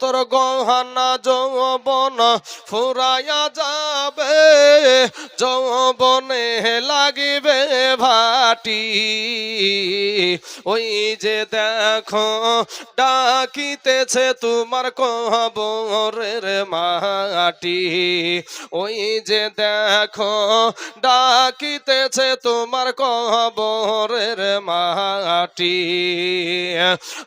তোর গহনা যৌবন ফুরাইয়া যাবে। যৌবনে লাগিবে ভাটি। ওই যে দেখো, ডাকিতেছে তোমার কবরের মাটি। ওই যে দেখো, ডাকিতেছে তোমার কবরের মাটি।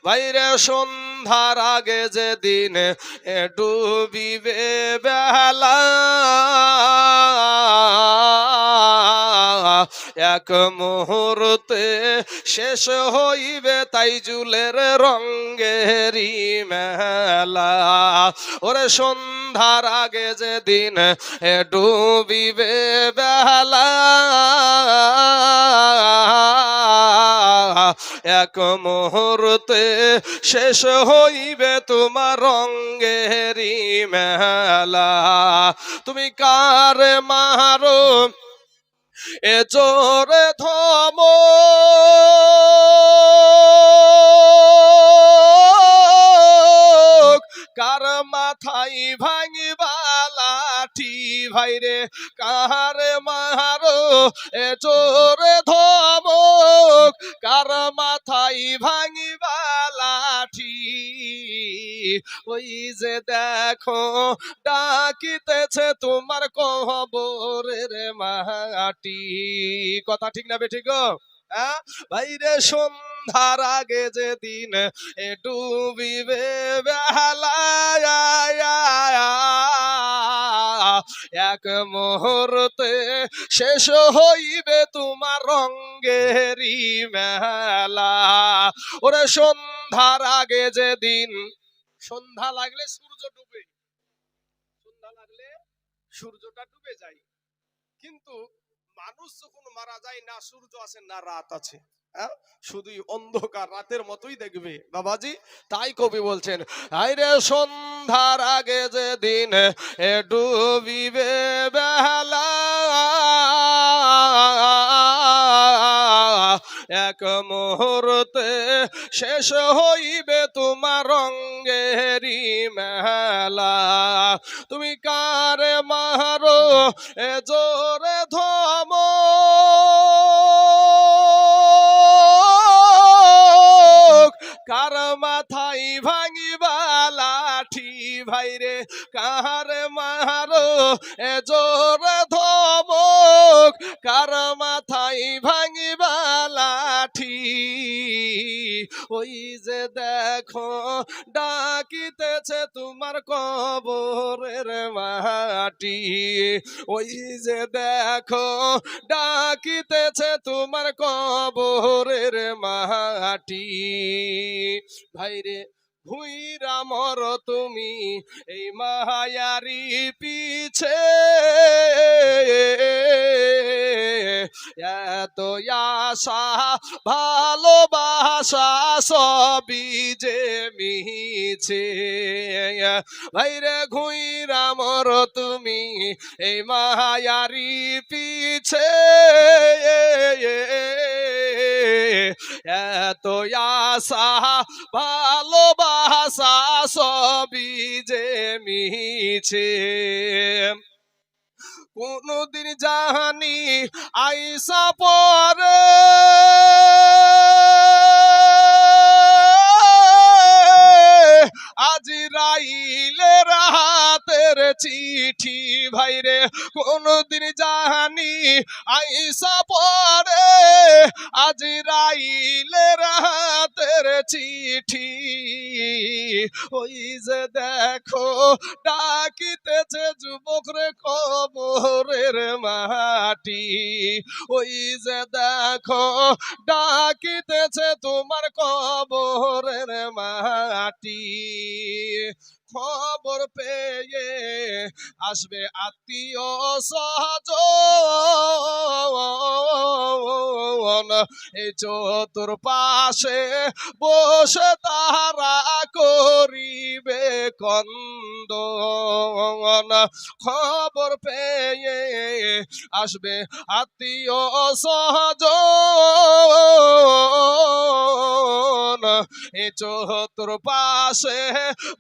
বাইরে সন্ধ্যার আগে যেদিন এ ডুবিবে বেলা। এক মুহূর্তে শেষ হইবে তাই জুলের রঙ্গেরি মেলা। ওরে সন্ধ্যার আগে যেদিন ডুবিবে বেলা। এক মুহূর্তে শেষ হইবে তোমার রঙ্গেরি মেলা। তুমি কার মারো? এ জোরে ধম কার মাথায় ভাঙিবা লাঠি? ভাইরে, কার মারো? এ চোরে জোরে ধমক কার মাথায় ভাঙিবা লাঠি? ওই যে দেখো, ডাকিতেছে তোমার কবরের মাটি। কথা ঠিক না বেঠিক? হ্যাঁ? বাইরে সন্ধ্যার আগে যেদিন এ ডুবিবে বেহালায় এক মুহূর্তে শেষ হইবে তোমার রঙ্গেরি মেলা। ওরে সন্ধ্যার আগে যেদিন, সন্ধ্যা লাগলে সূর্য ডুবে। সন্ধ্যা লাগলে সূর্যটা ডুবে যায়। কিন্তু মানুষ যখন মারা যায়, না সূর্য আছে না রাত আছে? শুধুই অন্ধকার রাতের মতোই দেখবে বাবাজি। তাই কবি বলছেন, আইরে সন্ধ্যার আগে যেদিন এ ডুবিবে বেলা এক মুহূর্তে শেষ হইবে তোমার রঙ্গেরি মেলা। তুমি কারে মারো এ জোরে ধম? কার মাথায় ভাঙিবা লাঠি? ভাইরে কার মারো এ জোর ধমক? কার মাথায় ভাঙিবা লাঠি? ওই যে দেখো, ডাকিতেছে তোমার কবরের মাটি। ওই যে দেখো, ডাকিতেছে তোমার কবরের মাটি। ভাইরে ভুইরা মর তুমি, এই মায়ারি পিছে। এত আশা ভালোবাসা সবই যে মিছে। ভাইরে ঘুইরা মর তুমি, এই মায়ারি পিছে। এত আশা, ভালোবাসা সবই যে মিছে। কোনদিন জাহানি আইসা পরে। আজি রাইলে রাতের চিঠি, ভাইরে, কোনদিন জানি আইসা পরে আজি রাইলে রাতের চিঠি, ওই যে দেখো, ডাকিতেছে যুবক রে কবরের মাটি। ওই যে দেখো, ডাকিতেছে তোমার কবরের মাটি। খবর পেয়ে আসবে আত্মীয় সহজ এই চতুর পাশে বসে তারা করিবে কন্দ খবর পেয়ে আসবে আত্মীয় সহজ এ পাশে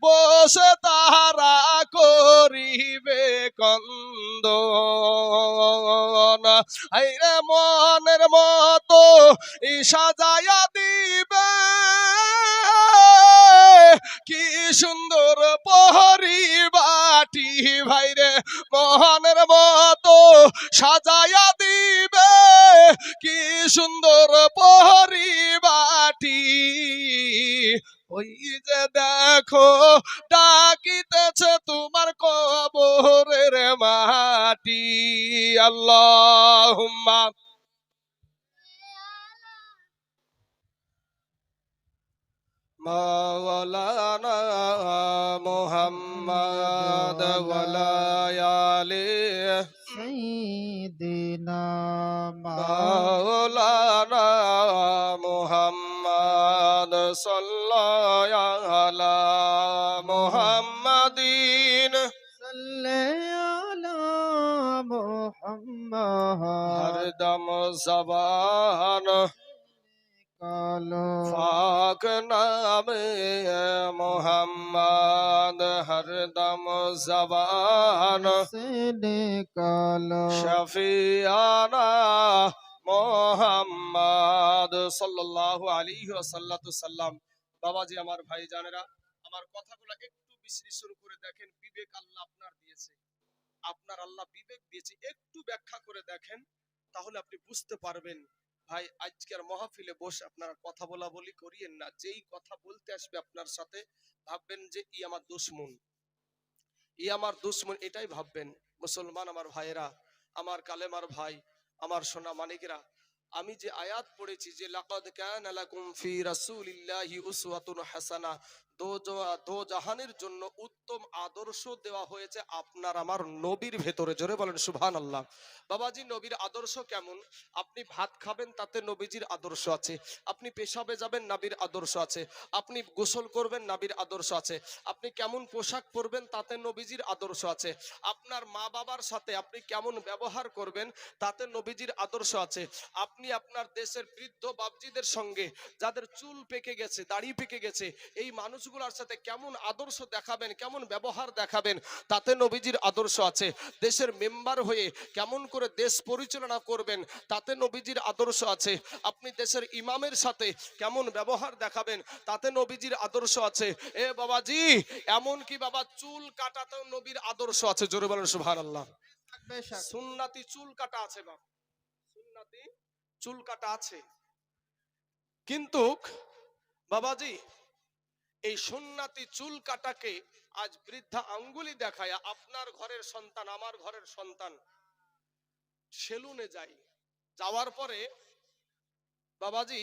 বসে তারা করিবে কন্দন আইরে মনের মতো ই সাজায়া দিবে। কি সুন্দর পরিবাটি ভাইরে মোহনের মতো সাজায়া দিবে কি সুন্দর পরিবাটি ওই যে দেখো ডাকিতেছে তোমার কবরের মাটি আল্লাহ مولانا محمد ولاياله سيدنا مولانا محمد صلى على محمدين صل على محمد ہر دم زبان फाक नाम मोहम्मद हरदम जबान শফিয়ানা মোহাম্মদ সাল্লাল্লাহু আলাইহি ওয়াসাল্লাতু সাল্লাম। বাবা জি আমার ভাই জানেরা আমার কথাগুলো একটু বিশ্লেষণ করে দেখেন বিবেক আল্লাহ আপনার দিয়েছে। আপনার আল্লাহ বিবেক দিয়েছে একটু ব্যাখ্যা করে দেখেন তাহলে আপনি বুঝতে পারবেন ভাই, আজকের মহাফিলে বসে আপনারা কথা বলা বলি করিয়েন না। যেই কথা বলতে আসবে আপনার সাথে, ভাববেন যে, ই আমার দুশ্মন। ই আমার দুশ্মন, এটাই ভাববেন। মুসলমান আমার ভাইয়েরা, আমার কালেমার ভাই, আমার সোনা মানিকেরা, আমি যে আয়াত পড়েছি যে, লাকাদ কানা লাকুম ফি রাসূলিল্লাহি উসওয়াতুন হাসানা। দো জাহানের জন্য উত্তম আদর্শ দেওয়া হয়েছে আপনার আমার নবীর ভেতরে। জোরে বলেন, সুবহানাল্লাহ। বাবাজি, নবীর আদর্শ কেমন? আপনি ভাত খাবেন, তাতে নবীজির আদর্শ আছে। আপনি পেশাবে যাবেন, নাবির আদর্শ আছে। আপনি গোসল করবেন, নাবির আদর্শ আছে। আপনি কেমন পোশাক পরবেন, তাতে নবীজির আদর্শ আছে। আপনার মা বাবার সাথে আপনি কেমন ব্যবহার করবেন, তাতে নবীজির আদর্শ আছে। আপনি আপনার দেশের বৃদ্ধ বাবজিদের সঙ্গে, যাদের চুল পেকে গেছে, দাড়ি পেকে গেছে, এই মানুষগুলোর সাথে কেমন আদর্শ দেখাবেন কেমন ব্যবহার দেখাবেন তাতে নবীজির আদর্শ আছে। দেশের মেম্বার হয়ে কেমন করে দেশ পরিচালনা করবেন তাতে নবীজির আদর্শ আছে। আপনি দেশের ইমামের সাথে কেমন ব্যবহার দেখাবেন তাতে নবীজির আদর্শ আছে। এ বাবাজি এমন কি বাবা চুল কাটাতেও নবীর আদর্শ আছে? জোরে বলেন সুবহানাল্লাহ। সুন্নাতি চুল কাটা আছে বাবা সুন্নাতি চুল কাটা আছে। কিন্তু বাবাজি এই সুন্নাতি চুল কাটাকে আজ বৃদ্ধা আঙ্গুলি দেখায় আপনার ঘরের সন্তান আমার ঘরের সন্তান সেলুনে যাই যাওয়ার পরে বাবাজি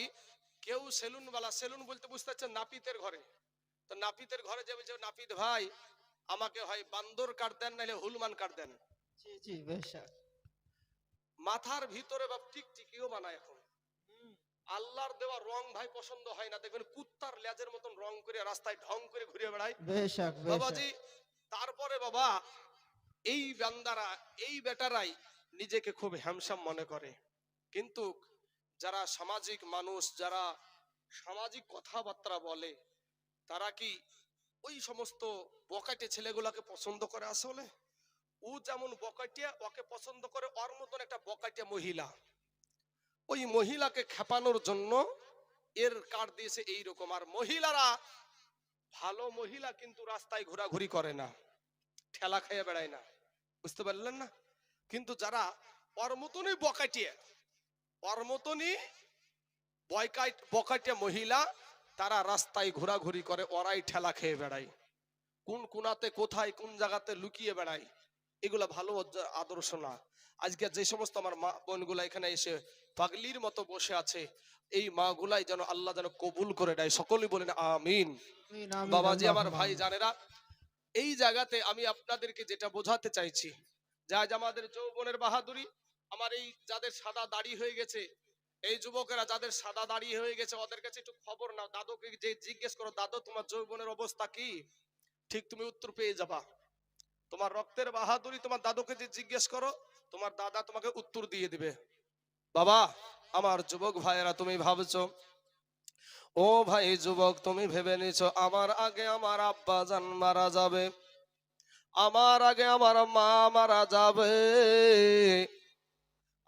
কেউ সেলুন বালা সেলুন বলতে বুঝতে পারছেন নাপিতের ঘরে। তো নাপিতের ঘরে যাবে যে নাপিত ভাই আমাকে হয় বান্দর কাট দেন নাহলে হুলমান কাট দেন। জি জি বেশক মাথার ভিতরে বা টিকটিকিও বানায় এখন। আল্লাহর দেওয়া রং ভাই পছন্দ হয় না। দেখবেন কুত্তার লেজের মতন রং করে রাস্তায় ঢং করে ঘুরে বেড়ায়। বাবাজি তারপরে বাবা এই বান্দারা এই বেটারাই নিজেকে খুব হ্যামসাম মনে করে। কিন্তু যারা সামাজিক মানুষ যারা সামাজিক কথাবার্তা বলে তারা কি ওই সমস্ত বকাটে ছেলেগুলাকে পছন্দ করে আসলে? ও যেমন বকাটিয়া ওকে পছন্দ করে ওর মতন একটা বকাটিয়া মহিলা। ওই মহিলাকে খেপানোর জন্য এর কার্ড দিয়েছে এই রকম আর মহিলারা, ভালো মহিলা কিন্তু রাস্তায় ঘোরাঘুরি করে না, ঠেলা খাইয়ে বেড়ায় না। বুঝতে পারলেন না? কিন্তু যারা ওর মতনই বকাটিয়া ওর মতনই বকাটিয়া মহিলা, তারা রাস্তায় ঘোরাঘুরি করে, ওরাই ঠেলা খেয়ে বেড়ায়। কোন কোনাতে কোথায়, কোন জায়গাতে লুকিয়ে বেড়ায়। এগুলা ভালো আদর্শ না। আজকে যে সমস্ত আমার মা বোনগুলা এখানে এসে পাগলির মতো বসে আছে এই মা গুলাই যেন আল্লাহ যেন কবুল করে দেয় সকলেই বলেন আমিন। বাবাজি আমার ভাই জানেরা এই জায়গাতে আমি আপনাদেরকে যেটা বোঝাতে চাইছি যে আমাদের যৌবনের বাহাদুরি আমার এই যাদের সাদা দাড়ি হয়ে গেছে এই যুবকেরা যাদের সাদা দাড়ি হয়ে গেছে ওদের কাছে একটু খবর নাও। দাদুকে যে জিজ্ঞেস করো দাদু তোমার যৌবনের অবস্থা কি? ঠিক তুমি উত্তর পেয়ে যাবা। তোমার রক্তের বাহাদুরি তোমার দাদুকে যে জিজ্ঞেস করো, তোমার দাদা তোমাকে উত্তর দিয়ে দিবে। বাবা, আমার যুবক ভাইয়েরা, তুমি ভাবছ, ও ভাই যুবক, তুমি ভেবে নিছো আমার আগে আমার আব্বা জান মারা যাবে, আমার আগে আমার মা মারা যাবে,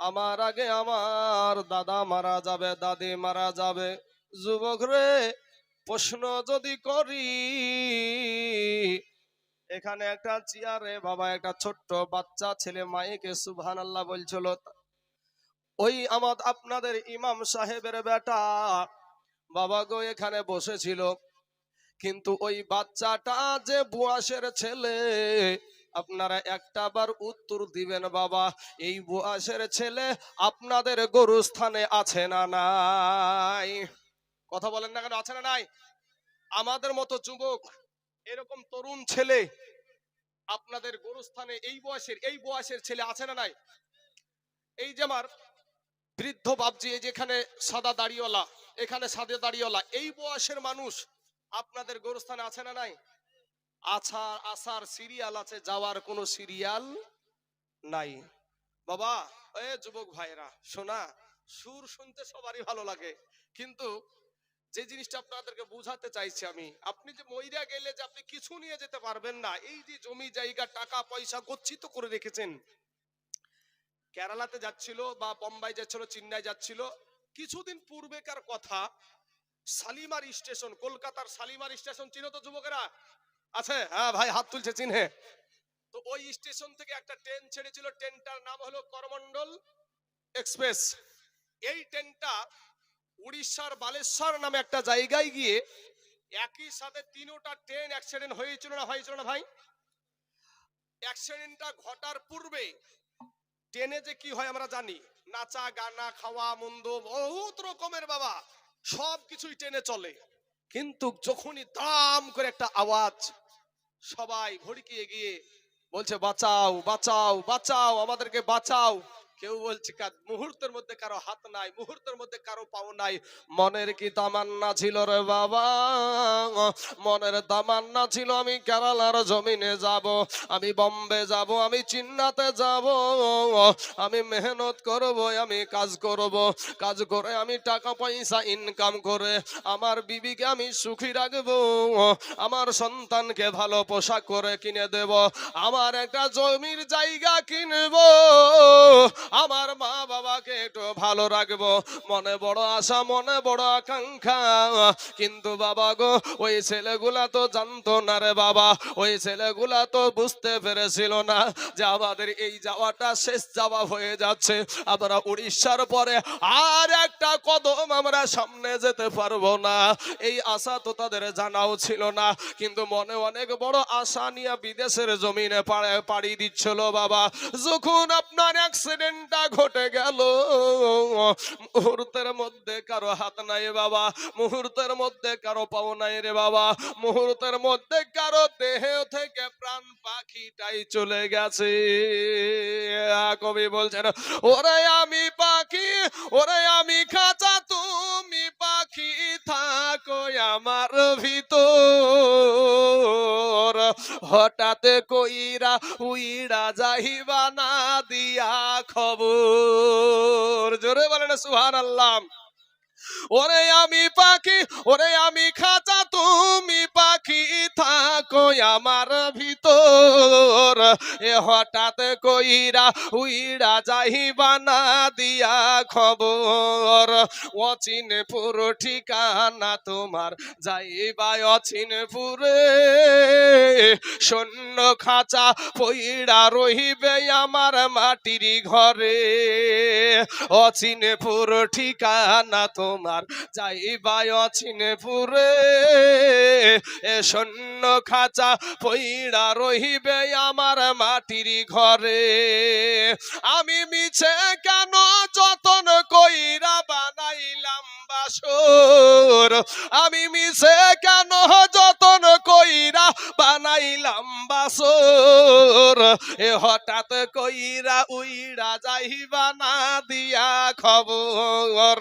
আমার আগে আমার দাদা মারা যাবে, দাদি মারা যাবে। যুবক রে, প্রশ্ন যদি করি এখানে একটা চেয়ারে বাবা, একটা ছোট্ট বাচ্চা ছেলে মায়েকে সুবহান আল্লাহ বলছিল, ওই আমার আপনাদের ইমাম সাহেবের বেটা। বাবা গো এখানে বসেছিল, কিন্তু ওই বাচ্চাটা যে বুয়াসের ছেলে, আপনারা একটা বার উত্তর দিবেন বাবা, এই বুয়াসের ছেলে আপনাদের গরুস্থানে আছে না নাই? কথা বলেন না কেন, আছে না নাই? আমাদের মতো যুবক এরকম তরুণ ছেলে আপনাদের গরুস্থানে এই বয়সের এই বয়সের ছেলে আছে না নাই? এই যে আমার বৃদ্ধ বাবজি এই যেখানে সাদা দাড়িওয়ালা, এখানে সাদা দাড়িওয়ালা, এই বয়সের মানুষ আপনাদের গরুস্থানে আছে না নাই? আছার আসার সিরিয়াল আছে, যাওয়ার কোনো সিরিয়াল নাই। বাবা, এ যুবক ভাইরা শোনা, সুর শুনতে সবারই ভালো লাগে, কিন্তু যে জিনিসটা আপনাদেরকে বুঝাতে চাইছি আমি, আপনি যে মইরা গেলে যে আপনি কিছু নিয়ে যেতে পারবেন না, এই যে জমি, জায়গা, টাকা, পয়সা গচ্ছিত করে রেখেছেন। কেরালাতে যাচ্ছিল বা বোম্বাই যাচ্ছিল, চেন্নাই যাচ্ছিল, কিছুদিন পূর্বেকার কথা, শালিমার স্টেশন, কলকাতার শালিমার স্টেশন, চিনো তো যুবকেরা? আছে? হ্যাঁ ভাই, হাত তুলছে চিনহে তো ওই স্টেশন থেকে একটা ট্রেন ছেড়েছিল, ট্রেনটার নাম হলো করমন্ডল এক্সপ্রেস। এই ট্রেনটা উড়িষ্যার বালেশ্বর নামে একটা জায়গায় গিয়ে একই সাথে তিনোটা ট্রেন অ্যাক্সিডেন্ট হয়েছিল না হয়েছিল না ভাই? অ্যাক্সিডেন্টটা ঘটার পূর্বে ট্রেনে যে কি হয় আমরা জানি, নাচা, গানা, খাওয়া, মন্দ, বহুত রকমের বাবা সব কিছুই ট্রেনে চলে। কিন্তু যখনই দাম করে একটা আওয়াজ সবাই ভড়কিয়ে গিয়ে বলছে, বাঁচাও বাঁচাও বাঁচাও, আমাদেরকে বাঁচাও। কেউ বলছে কা- মুহূর্তের মধ্যে কারও হাত নাই, মুহূর্তের মধ্যে কারও পাও নাই। মনের কি তামান্না ছিল রে বাবা? মনের তামান্না ছিল, আমি কেরালার জমিনে যাব, আমি বম্বে যাব, আমি চিন্নাতে যাব, আমি মেহনত করব, আমি কাজ করব, কাজ করে আমি টাকা পয়সা ইনকাম করে আমার বিবিকে আমি সুখী রাখব, আমার সন্তানকে ভালো পোশাক করে কিনে দেব, আমার একটা জমির জায়গা কিনব। আমার মা বাবাকে একটু ভালো রাখব। মনে বড় আশা, মনে বড় আকাঙ্ক্ষা। কিন্তু বাবা গো, ওই ছেলেগুলা তো জানতো না রে বাবা। ওই ছেলেগুলা তো বুঝতে পেরেছিল না যে আমাদের এই যাওয়াটা শেষ যাওয়া হয়ে যাচ্ছে। আমরা উড়িষ্যার পরে আর একটা কদম আমরা সামনে যেতে পারব না। এই আশা তো তাদের জানাও ছিল না। কিন্তু মনে অনেক বড় আশা নিয়ে বিদেশের জমিনে পাড়ে দিচ্ছিল বাবা। যখন আপনার অ্যাক্সিডেন্টটা ঘটে গেল। মুহূর্তের মধ্যে কারও হাত নাই বাবা, মুহূর্তের মধ্যে কারও পাও নাই রে বাবা, মুহূর্তের মধ্যে কারও দেহ থেকে প্রাণ পাখিটাই চলে গেছে। কবি বলছেন, ওরে আমি পাখি, ওরে আমি খাঁচা, তুমি পাখি থাকো আমার ভিতর। হঠাৎ কইরা উইরা যাইবা না দিয়া খবর। জোরে বলেন সুহান আল্লাহ ওরে আমি পাখি, ওরে আমি খাঁচা তুমি পাখি থাকো আমার ভিতর। এ হঠাৎ কইরা উইরা যাইবা না দিয়া খবর। অচিনপুর ঠিকানা তোমার যাইবা অচিনপুরে। শূন্য খাঁচা পইড়া রহিবে আমার মাটির ঘরে। অচিনপুর ঠিকানা তোমার যাইবা অচিনপুরে। এ খাঁচা পইড়া রহিবে আমার মাটির ঘরে। আমি মিছে কেন যতন কইরা বানাইলাম বাসর? আমি মিছে কেন যতন কইরা বানাইলাম বাসর। এ হঠাৎ কইরা উইরা যাইবা না দিয়া খবর।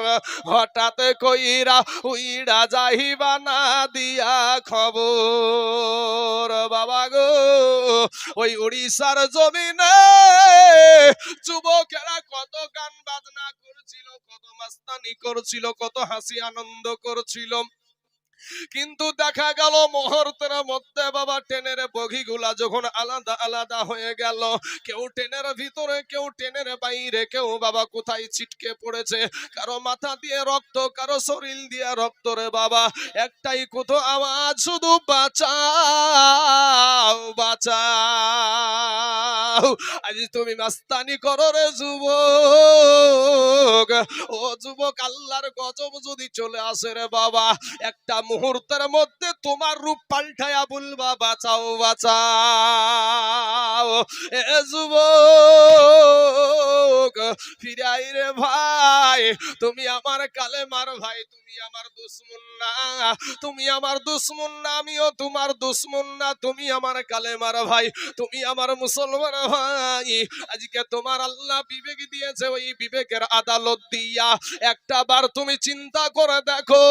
হঠাৎ কইরা উইরা যাইবা না দিয়া খবর। বাবা গো, ওই উড়িষ্যার জমিনে যুবকেরা কত গান বাজনা করছিল, কত মাস্তানি করছিল, কত হাসি আনন্দ করছিল। কিন্তু দেখা গেল মুহূর্তের মধ্যে বাবা ট্রেনের বগিগুলা যখন আলাদা আলাদা হয়ে গেল, কেউ ট্রেনের ভিতরে, কেউ ট্রেনের বাইরে, কেউ বাবা কোথায় ছিটকে পড়েছে, কারও মাথা দিয়ে রক্ত, কারও শরীর দিয়ে রক্ত রে বাবা, একটাই কোথো আওয়াজ, শুধু বাঁচাও বাঁচাও। আজ তুমি মাস্তানি করো রে যুবক। ও যুবক, আল্লাহর গজব যদি চলে আসে রে বাবা, একটা মুহূর্তের মধ্যে তোমার রূপ পাল্টায়া বলবা, বাঁচাও বাঁচাও। এ যুবক, ফিরাই রে ভাই, তুমি আমার কালেমার ভাই, তুমি আমার দুশ্মন না, তুমি আমার দুশ্মন না, আমিও তোমার দুশ্মন না, তুমি আমার কালেমার ভাই, তুমি আমার মুসলমান ভাই। আজকে তোমার আল্লাহ বিবেক দিয়েছে, ওই বিবেকের আদালত দিয়া তুমি চিন্তা করে দেখো,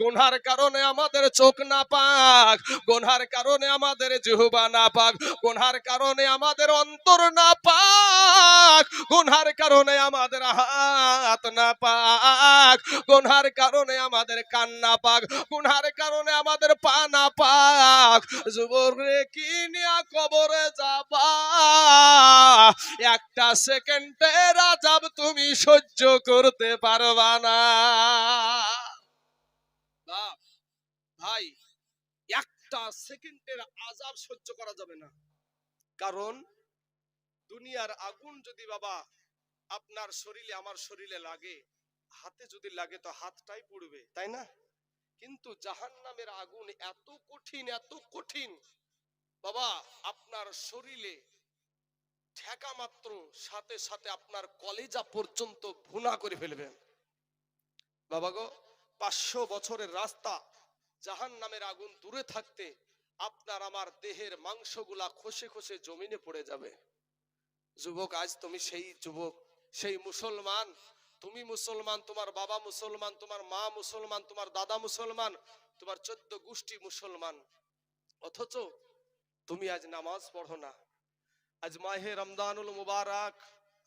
গুনহার কারণে আমাদের চোখ না পাক, গুনহার কারণে আমাদের জিহবা না পাক, গুনহার কারণে আমাদের অন্তর না পাক, গুনহার কারণে আমাদের হাত না পাক, গুনহার কারণে আমাদের কান না পাক, গুনহার কারণে আমাদের পা না পাক, যুবক রে, কি কবরে যাবা? একটা সেকেন্ডের তুমি সহ্য করতে পারবা না, ভাই, একটা সেকেন্ডের আজাব সহ্য করা যাবে না। কারণ দুনিয়ার আগুন যদি বাবা আপনার শরীরে, আমার শরীরে লাগে, হাতে যদি লাগে তো হাতটাই পুড়বে, তাই না? কিন্তু জাহান্নামের আগুন এত কঠিন এত কঠিন। বাবা, আপনার শরীরে ঠেকা মাত্র সাথে সাথে আপনার কলেজা পর্যন্ত ভুনা করে ফেলবেন। বাবা গো, পাঁচশো বছরের রাস্তা জাহান নামের আগুন দূরে থাকতে আপনার আমার দেহের মাংসগুলা খসে খসে জমিনে পড়ে যাবে। যুবক, আজ তুমি সেই যুবক, সেই মুসলমান। তুমি মুসলমান, তোমার বাবা মুসলমান, তোমার মা মুসলমান, তোমার দাদা মুসলমান, তোমার চোদ্দ গোষ্ঠী মুসলমান। অথচ তুমি আজ নামাজ পড়ো না। আজ মাহে রমদানুল মুবারক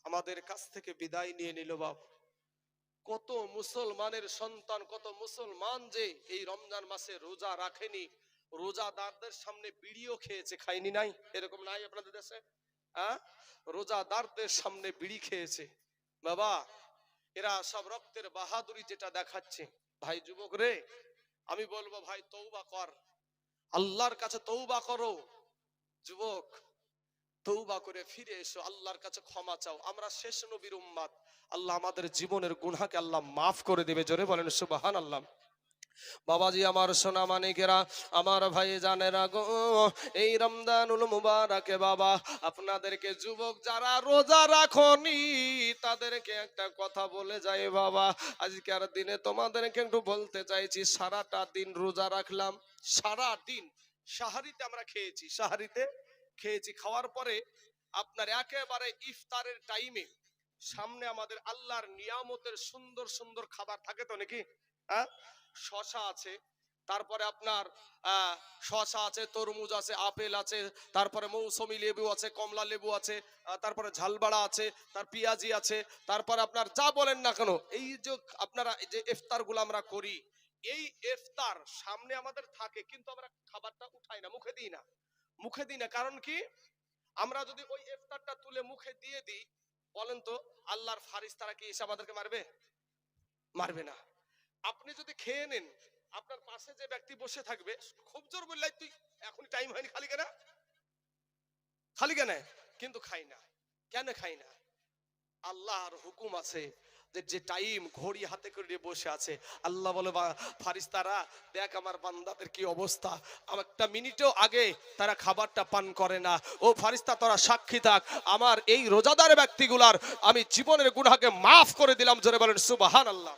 আমাদের কাছ থেকে বিদায় নিয়ে নিল বাপ। কত মুসলমানের সন্তান, কত মুসলমান যে এই রমজান মাসে রোজা রাখেনি, রোজাদারদের সামনে বিড়িও খেয়েছে, খায়নি নাই? এরকম নাই আপনাদের দেশে? হ্যাঁ? রোজাদারদের সামনে বিড়ি খেয়েছে। বাবা, এরা সব রক্তের বাহাদুরি যেটা দেখাচ্ছে। ভাই যুবক রে, আমি বলব ভাই তৌবা কর। আল্লাহর কাছে তৌবা করো। যুবক তৌবা করে ফিরে এসো, আল্লাহর কাছে ক্ষমা চাও। আমরা শেষ নবীর উম্মাদ। আল্লাহ আমাদের জীবনের গুনাহকে আল্লাহ মাফ করে দেবে। জোরে বলেন সুবাহান আল্লাহ বাবাজি, আমার সোনা মানিকেরা আমার ভাই জানেরা গো, এই রমজানুল মুবারকে বাবা, আপনাদেরকে যুবক যারা রোজা রাখনি, তাদেরকে একটা কথা বলে যাই বাবা। আজকের দিনে তোমাদেরকে একটু বলতে চাইছি, সারাটা দিন রোজা রাখলাম সারা দিন সাহারিতে আমরা খেয়েছি। সাহারিতে খেয়েছি, খাওয়ার পরে আপনার একেবারে ইফতারের টাইমে সামনে আমাদের আল্লাহর নিয়ামতের সুন্দর সুন্দর খাবার থাকে তো নাকি? হ্যাঁ? শশা আছে, তারপরে আপনার শশা আছে, তরমুজ আছে, আপেল আছে, তারপরে মৌসুমী লেবু আছে, কমলা লেবু আছে তারপরে ঝালবাড়া আছে, তার পেঁয়াজি আছে, তারপরে আপনার যা বলেন না কেন, এই যে আপনারা যে ইফতারগুলো আমরা করি, এই ইফতার সামনে আমাদের থাকে, কিন্তু আমরা খাবারটা উঠাই না, মুখে দিই না। মুখে দিই না। কারণ কি? আমরা যদি ওই ইফতারটা তুলে মুখে দিয়ে দিই, বলেন তো, আল্লাহর ফারিস তারা কি এসে আমাদেরকে মারবে? মারবে না। আপনি যদি খেয়ে নেন, আপনার পাশে যে ব্যক্তি বসে থাকবে, খুব জোর বললাই তুই এখন টাইম হয়নি, খালি কেন? খালি কেন? কিন্তু খাই না। কেন খাই না? আল্লাহর হুকুম আছে। যে টাইম ঘড়ি হাতে করে নিয়ে বসে আছে, আল্লাহ বলে ফারিস্তারা, দেখ আমার বান্দাদের কি অবস্থা। একটা মিনিটও আগে তারা খাবারটা পান করে না। ও ফারিস্তা, তোরা সাক্ষী থাক। আমার এই রোজাদার ব্যক্তিগুলার আমি জীবনের গুনাহকে মাফ করে দিলাম। জোরে বলেন সুবাহান আল্লাহ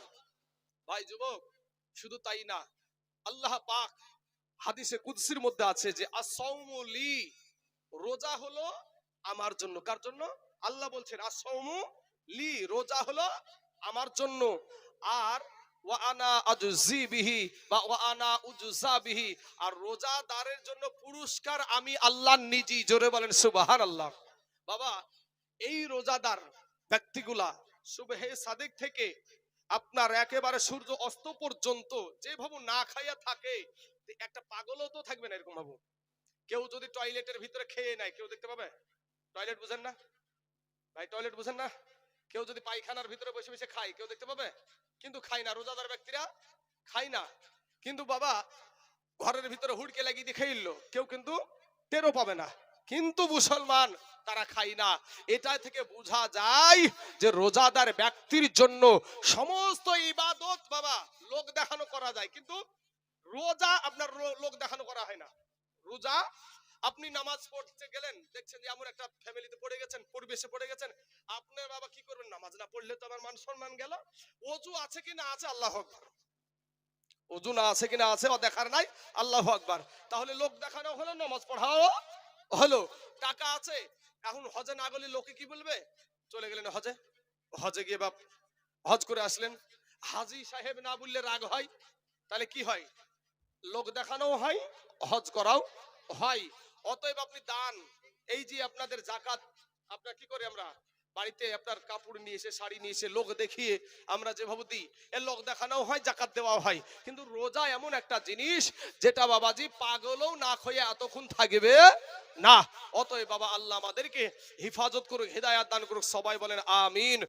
ভাই, যুবক, শুধু তাই না, আল্লাহ পাক হাদিসে কুদসির মধ্যে আছে যে আসৌমু লি, রোজা হলো আমার জন্য। কার জন্য? আল্লাহ বলছেন আসৌমু লি, রোজা হলো আমার জন্য। আর উজজা বিহি। আর রোজাদারের জন্য পুরস্কার আমি জোরে বলেন আল্লাহ বাবা, এই রোজাদার ব্যক্তিগুলা থেকে আপনার একেবারে সূর্য অস্ত পর্যন্ত যেভাবে না খাইয়া থাকে, একটা পাগলও তো থাকবে না এরকম ভাবু। কেউ যদি টয়লেটের ভিতরে খেয়ে নেয়, কেউ দেখতে পাবে? টয়লেট বুঝেন না? ভাই টয়লেট বুঝেন না? কেউ যদি পায়খানার ভিতরে বসে বসে খায়, কেউ দেখতে পাবে? কিন্তু খায় না। রোজাদার ব্যক্তিরা খায় না। কিন্তু বাবা, ঘরের ভিতরে হুড়কে লাগিয়ে দিয়ে খেয়ে কেউ কিন্তু টেরও পাবে না। কিন্তু মুসলমান, তারা খায় না। এটা থেকে বোঝা যায় যে রোজাদার ব্যক্তির জন্য সমস্ত ইবাদত বাবা, লোক দেখানো করা যায়। কিন্তু রোজা আপনার লোক দেখানো করা হয় না। রোজা আপনি নামাজ পড়তে গেলেন, দেখছেন যে এমন একটা ফ্যামিলিতে পড়ে গেছেন, পরিবেশে পড়ে গেছেন, আপনার বাবা কি করবেন? নামাজ না পড়লে তো আমার মান সম্মান গেল। অজু আছে কি না আছে? আল্লাহ আকবার। অজু না আছে কি না আছে ও দেখার নাই? আল্লাহ আকবার। তাহলে লোক দেখানো হলো, নামাজ পড়াও হলো। টাকা আছে। এখন হজে না গেলে লোকে কি বলবে? চলে গেলেন হজে। হজে গিয়ে বাপ, হজ করে আসলেন। হাজি সাহেব না বললে রাগ হয়? তাহলে কি হয়? লোক দেখানো হয়, হজ করাও হয়। অতএব আপনি দান, এই যে আপনাদের জাকাত, আপনার কি করে আমরা? বাড়িতে আপনার কাপড় নিয়ে এসে, শাড়ি নিয়ে এসে লোক দেখিয়ে আমরা যেভাবে দিই, এর লোক দেখানো হয়, জাকাত দেওয়া হয়। কিন্তু রোজা এমন একটা জিনিস, যেটা বাবাজি পাগলও না হয়ে এতক্ষণ থাকবে না। অতএব বাবা আল্লাহ আমাদেরকে হিফাজত করুক, হেদায়াত দান করুক, সবাই বলেন আমিন।